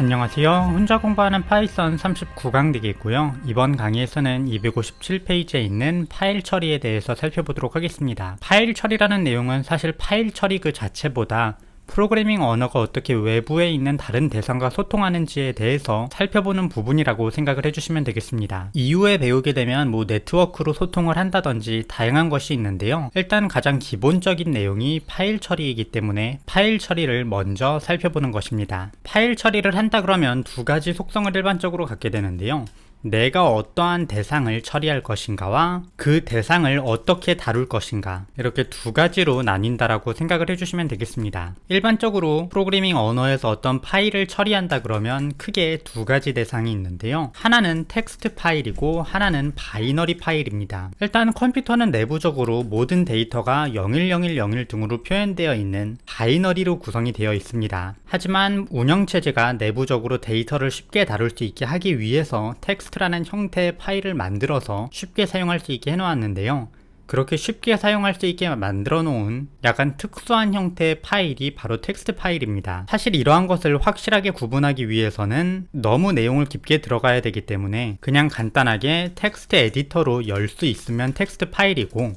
안녕하세요. 혼자 공부하는 파이썬 39강되겠고요. 이번 강의에서는 257페이지에 있는 파일 처리에 대해서 살펴보도록 하겠습니다. 파일 처리라는 내용은 사실 파일 처리 그 자체보다 프로그래밍 언어가 어떻게 외부에 있는 다른 대상과 소통하는지에 대해서 살펴보는 부분이라고 생각을 해주시면 되겠습니다. 이후에 배우게 되면 뭐 네트워크로 소통을 한다든지 다양한 것이 있는데요. 일단 가장 기본적인 내용이 파일 처리이기 때문에 파일 처리를 먼저 살펴보는 것입니다. 파일 처리를 한다 그러면 두 가지 속성을 일반적으로 갖게 되는데요. 내가 어떠한 대상을 처리할 것인가와 그 대상을 어떻게 다룰 것인가 이렇게 두 가지로 나뉜다라고 생각을 해주시면 되겠습니다. 일반적으로 프로그래밍 언어에서 어떤 파일을 처리한다 그러면 크게 두 가지 대상이 있는데요. 하나는 텍스트 파일이고 하나는 바이너리 파일입니다. 일단 컴퓨터는 내부적으로 모든 데이터가 0101 등으로 표현되어 있는 바이너리로 구성이 되어 있습니다. 하지만 운영체제가 내부적으로 데이터를 쉽게 다룰 수 있게 하기 위해서 텍스트 텍스트라는 형태의 파일을 만들어서 쉽게 사용할 수 있게 해놓았는데요. 그렇게 쉽게 사용할 수 있게 만들어 놓은 약간 특수한 형태의 파일이 바로 텍스트 파일입니다. 사실 이러한 것을 확실하게 구분하기 위해서는 너무 내용을 깊게 들어가야 되기 때문에 그냥 간단하게 텍스트 에디터로 열 수 있으면 텍스트 파일이고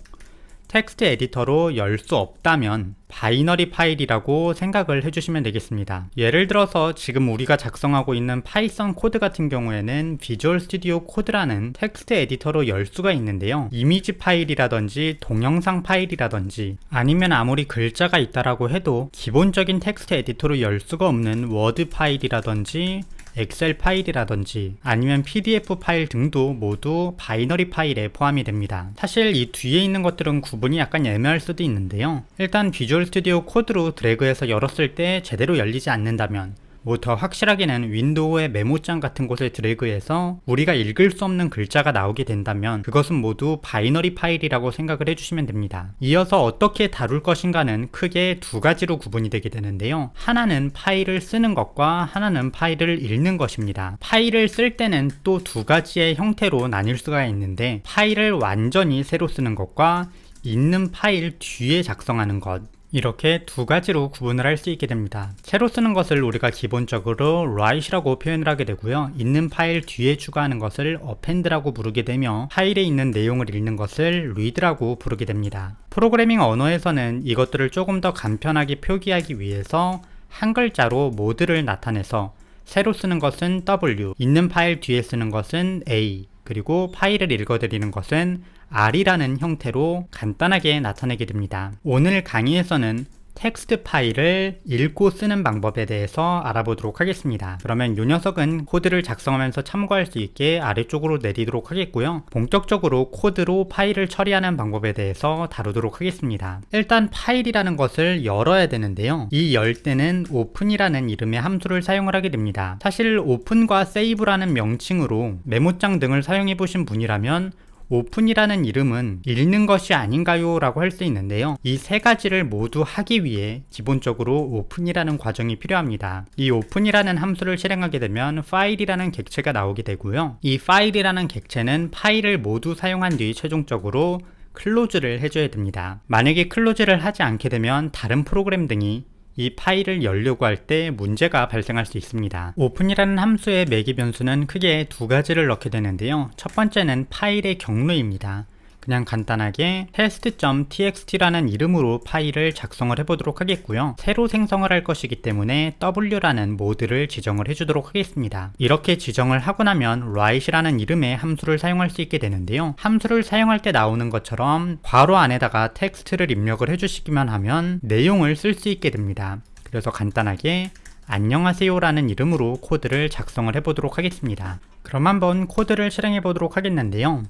텍스트 에디터로 열 수 없다면 바이너리 파일이라고 생각을 해주시면 되겠습니다. 예를 들어서 지금 우리가 작성하고 있는 파이썬 코드 같은 경우에는 비주얼 스튜디오 코드라는 텍스트 에디터로 열 수가 있는데요. 이미지 파일이라든지 동영상 파일이라든지 아니면 아무리 글자가 있다라고 해도 기본적인 텍스트 에디터로 열 수가 없는 워드 파일이라든지 엑셀 파일이라든지 아니면 PDF 파일 등도 모두 바이너리 파일에 포함이 됩니다. 사실 이 뒤에 있는 것들은 구분이 약간 애매할 수도 있는데요. 일단 비주얼 스튜디오 코드로 드래그해서 열었을 때 제대로 열리지 않는다면 뭐 더 확실하게는 윈도우의 메모장 같은 곳을 드래그해서 우리가 읽을 수 없는 글자가 나오게 된다면 그것은 모두 바이너리 파일이라고 생각을 해주시면 됩니다. 이어서 어떻게 다룰 것인가는 크게 두 가지로 구분이 되게 되는데요. 하나는 파일을 쓰는 것과 하나는 파일을 읽는 것입니다. 파일을 쓸 때는 또 두 가지의 형태로 나뉠 수가 있는데 파일을 완전히 새로 쓰는 것과 있는 파일 뒤에 작성하는 것 이렇게 두 가지로 구분을 할 수 있게 됩니다. 새로 쓰는 것을 우리가 기본적으로 write이라고 표현을 하게 되고요. 있는 파일 뒤에 추가하는 것을 append라고 부르게 되며 파일에 있는 내용을 읽는 것을 read라고 부르게 됩니다. 프로그래밍 언어에서는 이것들을 조금 더 간편하게 표기하기 위해서 한 글자로 모드를 나타내서 새로 쓰는 것은 W, 있는 파일 뒤에 쓰는 것은 A, 그리고 파일을 읽어드리는 것은 R이라는 형태로 간단하게 나타내게 됩니다. 오늘 강의에서는 텍스트 파일을 읽고 쓰는 방법에 대해서 알아보도록 하겠습니다. 그러면 이 녀석은 코드를 작성하면서 참고할 수 있게 아래쪽으로 내리도록 하겠고요. 본격적으로 코드로 파일을 처리하는 방법에 대해서 다루도록 하겠습니다. 일단 파일이라는 것을 열어야 되는데요. 이 열 때는 오픈이라는 이름의 함수를 사용을 하게 됩니다. 사실 오픈과 세이브라는 명칭으로 메모장 등을 사용해 보신 분이라면 오픈이라는 이름은 읽는 것이 아닌가요? 라고 할 수 있는데요. 이 세 가지를 모두 하기 위해 기본적으로 오픈이라는 과정이 필요합니다. 이 오픈이라는 함수를 실행하게 되면 파일이라는 객체가 나오게 되고요. 이 파일이라는 객체는 파일을 모두 사용한 뒤 최종적으로 클로즈를 해줘야 됩니다. 만약에 클로즈를 하지 않게 되면 다른 프로그램 등이 이 파일을 열려고 할 때 문제가 발생할 수 있습니다. 오픈이라는 함수의 매개 변수는 크게 두 가지를 넣게 되는데요. 첫 번째는 파일의 경로입니다. 그냥 간단하게 test.txt라는 이름으로 파일을 작성을 해보도록 하겠고요. 새로 생성을 할 것이기 때문에 w라는 모드를 지정을 해주도록 하겠습니다. 이렇게 지정을 하고 나면 write이라는 이름의 함수를 사용할 수 있게 되는데요. 함수를 사용할 때 나오는 것처럼 괄호 안에다가 텍스트를 입력을 해주시기만 하면 내용을 쓸 수 있게 됩니다. 그래서 간단하게 안녕하세요라는 이름으로 코드를 작성을 해보도록 하겠습니다. 그럼 한번 코드를 실행해 보도록 하겠는데요.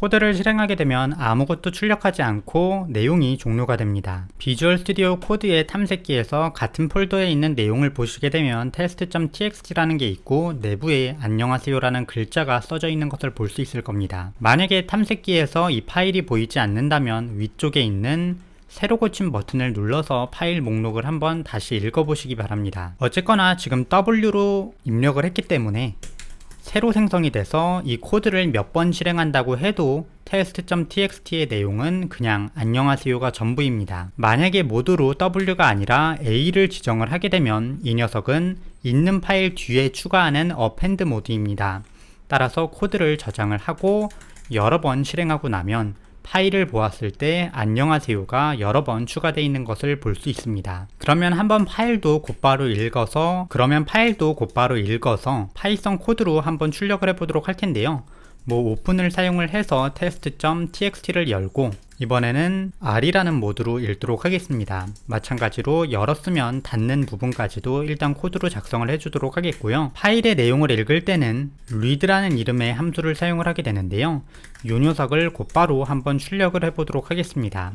코드를 실행하게 되면 아무것도 출력하지 않고 내용이 종료가 됩니다. 비주얼 스튜디오 코드의 탐색기에서 같은 폴더에 있는 내용을 보시게 되면 test.txt라는 게 있고 내부에 안녕하세요라는 글자가 써져 있는 것을 볼 수 있을 겁니다. 만약에 탐색기에서 이 파일이 보이지 않는다면 위쪽에 있는 새로 고친 버튼을 눌러서 파일 목록을 한번 다시 읽어보시기 바랍니다. 어쨌거나 지금 W로 입력을 했기 때문에 새로 생성이 돼서 이 코드를 몇 번 실행한다고 해도 test.txt의 내용은 그냥 안녕하세요가 전부입니다. 만약에 모두로 w가 아니라 a를 지정을 하게 되면 이 녀석은 있는 파일 뒤에 추가하는 append 모드입니다. 따라서 코드를 저장을 하고 여러 번 실행하고 나면 파일을 보았을 때 안녕하세요가 여러 번 추가되어 있는 것을 볼 수 있습니다. 그러면 한번 파일도 곧바로 읽어서 그러면 파일도 곧바로 읽어서 파이썬 코드로 한번 출력을 해보도록 할 텐데요. 뭐 오픈을 사용을 해서 test.txt를 열고 이번에는 r이라는 모드로 읽도록 하겠습니다. 마찬가지로 열었으면 닫는 부분까지도 일단 코드로 작성을 해주도록 하겠고요. 파일의 내용을 읽을 때는 read라는 이름의 함수를 사용을 하게 되는데요. 이 녀석을 곧바로 한번 출력을 해보도록 하겠습니다.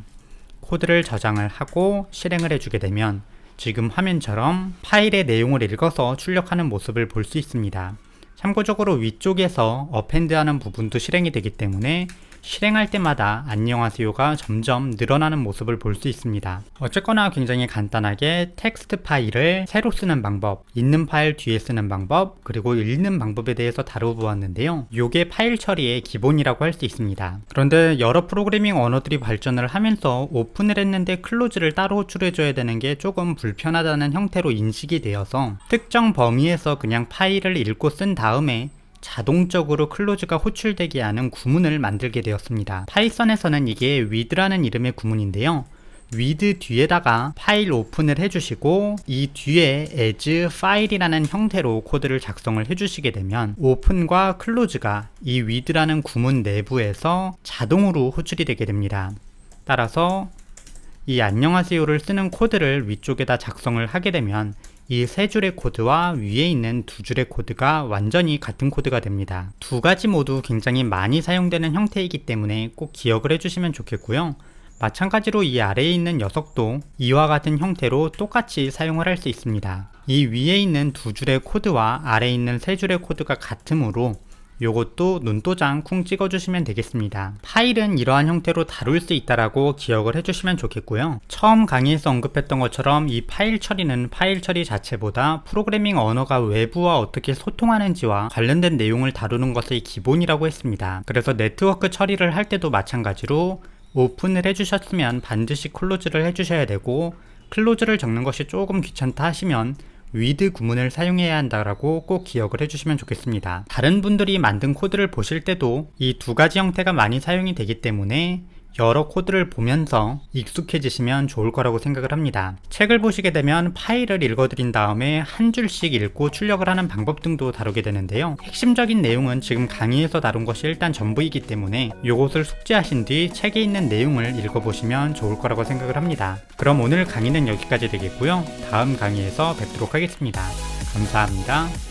코드를 저장을 하고 실행을 해주게 되면 지금 화면처럼 파일의 내용을 읽어서 출력하는 모습을 볼 수 있습니다. 참고적으로 위쪽에서 append 하는 부분도 실행이 되기 때문에 실행할 때마다 안녕하세요가 점점 늘어나는 모습을 볼 수 있습니다. 어쨌거나 굉장히 간단하게 텍스트 파일을 새로 쓰는 방법, 있는 파일 뒤에 쓰는 방법, 그리고 읽는 방법에 대해서 다뤄보았는데요. 요게 파일 처리의 기본이라고 할 수 있습니다. 그런데 여러 프로그래밍 언어들이 발전을 하면서 오픈을 했는데 클로즈를 따로 호출해줘야 되는 게 조금 불편하다는 형태로 인식이 되어서 특정 범위에서 그냥 파일을 읽고 쓴 다음에 자동적으로 클로즈가 호출되게 하는 구문을 만들게 되었습니다. 파이썬에서는 이게 with라는 이름의 구문인데요. with 뒤에다가 파일 오픈을 해주시고 이 뒤에 as file이라는 형태로 코드를 작성을 해주시게 되면 오픈과 클로즈가 이 with라는 구문 내부에서 자동으로 호출이 되게 됩니다. 따라서 이 안녕하세요를 쓰는 코드를 위쪽에다 작성을 하게 되면 이 세 줄의 코드와 위에 있는 두 줄의 코드가 완전히 같은 코드가 됩니다. 두 가지 모두 굉장히 많이 사용되는 형태이기 때문에 꼭 기억을 해주시면 좋겠고요. 마찬가지로 이 아래에 있는 녀석도 이와 같은 형태로 똑같이 사용을 할 수 있습니다. 이 위에 있는 두 줄의 코드와 아래에 있는 세 줄의 코드가 같으므로 요것도 눈도장 쿵 찍어주시면 되겠습니다. 파일은 이러한 형태로 다룰 수 있다라고 기억을 해주시면 좋겠고요. 처음 강의에서 언급했던 것처럼 이 파일 처리는 파일 처리 자체보다 프로그래밍 언어가 외부와 어떻게 소통하는지와 관련된 내용을 다루는 것의 기본이라고 했습니다. 그래서 네트워크 처리를 할 때도 마찬가지로 오픈을 해주셨으면 반드시 클로즈를 해주셔야 되고 클로즈를 적는 것이 조금 귀찮다 하시면 with 구문을 사용해야 한다라고 꼭 기억을 해주시면 좋겠습니다. 다른 분들이 만든 코드를 보실 때도 이 두 가지 형태가 많이 사용이 되기 때문에 여러 코드를 보면서 익숙해지시면 좋을 거라고 생각을 합니다. 책을 보시게 되면 파일을 읽어드린 다음에 한 줄씩 읽고 출력을 하는 방법 등도 다루게 되는데요. 핵심적인 내용은 지금 강의에서 다룬 것이 일단 전부이기 때문에 이것을 숙지하신 뒤 책에 있는 내용을 읽어보시면 좋을 거라고 생각을 합니다. 그럼 오늘 강의는 여기까지 되겠고요. 다음 강의에서 뵙도록 하겠습니다. 감사합니다.